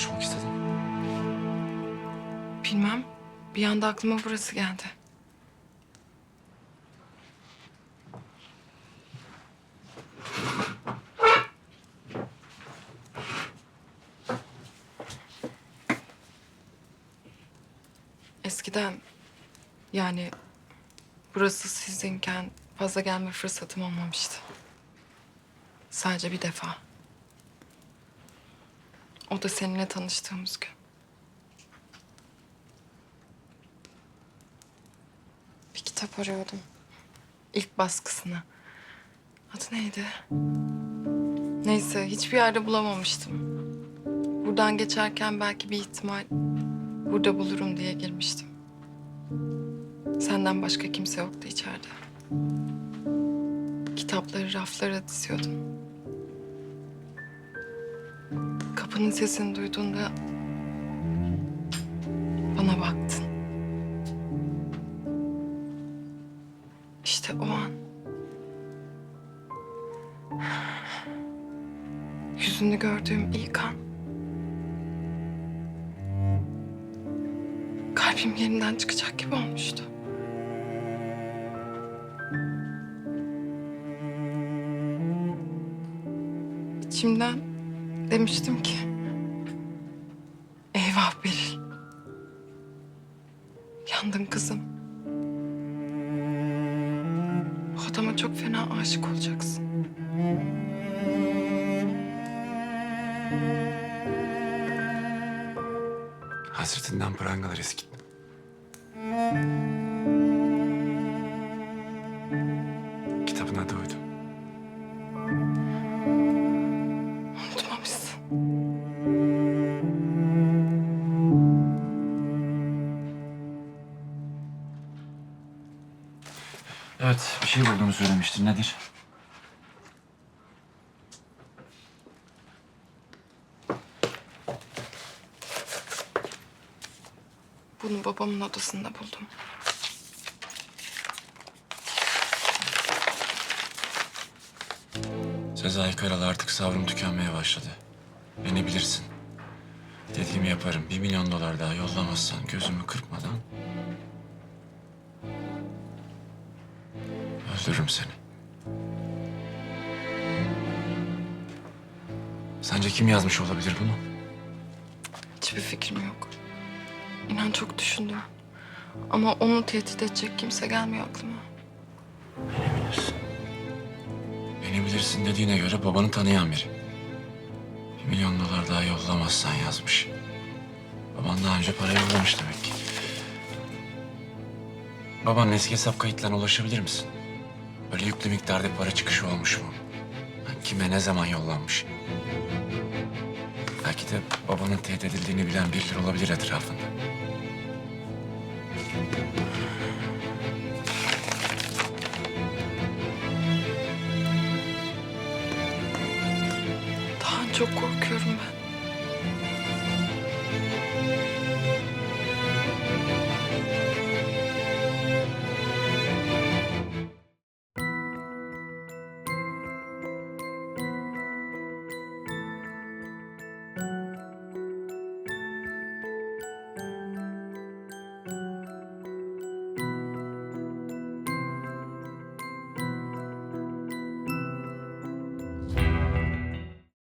konuşmak istedin? Bilmem. Bir anda aklıma burası geldi. Eskiden yani burası sizinken fazla gelme fırsatım olmamıştı. Sadece bir defa. O da seninle tanıştığımız gün. Bir kitap arıyordum. İlk baskısını. Adı neydi? Neyse hiçbir yerde bulamamıştım. Buradan geçerken belki bir ihtimal burada bulurum diye girmiştim. Senden başka kimse yoktu içeride. Kitapları raflara diziyordum. Kapının sesini duyduğunda bana baktın. İşte o an yüzünü gördüğüm ilk an kalbim yerinden çıkacak gibi olmuştu. İçimden demiştim ki Yandın kızım. Bu adama çok fena aşık olacaksın. Hasretinden prangalar eskittim. Evet, bir şey bulduğunu söylemiştin. Nedir? Bunu babamın odasında buldum. Sezai Karalı artık sabrım tükenmeye başladı. Beni bilirsin. Dediğimi yaparım. Bir milyon dolar daha yollamazsan gözümü kırpmadan... Öldürürüm seni. Sence kim yazmış olabilir bunu? Hiçbir fikrim yok. İnan çok düşündüm. Ama onu tehdit edecek kimse gelmiyor aklıma. Beni bilirsin. Beni bilirsin dediğine göre babanı tanıyan biri. Bir milyon dolar daha yollamazsan yazmış. Baban daha önce para yollamış demek ki. Babanın eski hesap kayıtlarına ulaşabilir misin? Böyle yüklü miktarda para çıkışı olmuş mu? Kime ne zaman yollanmış? Belki de babanın tehdit edildiğini bilen birileri olabilir etrafında. Daha çok korkuyorum ben.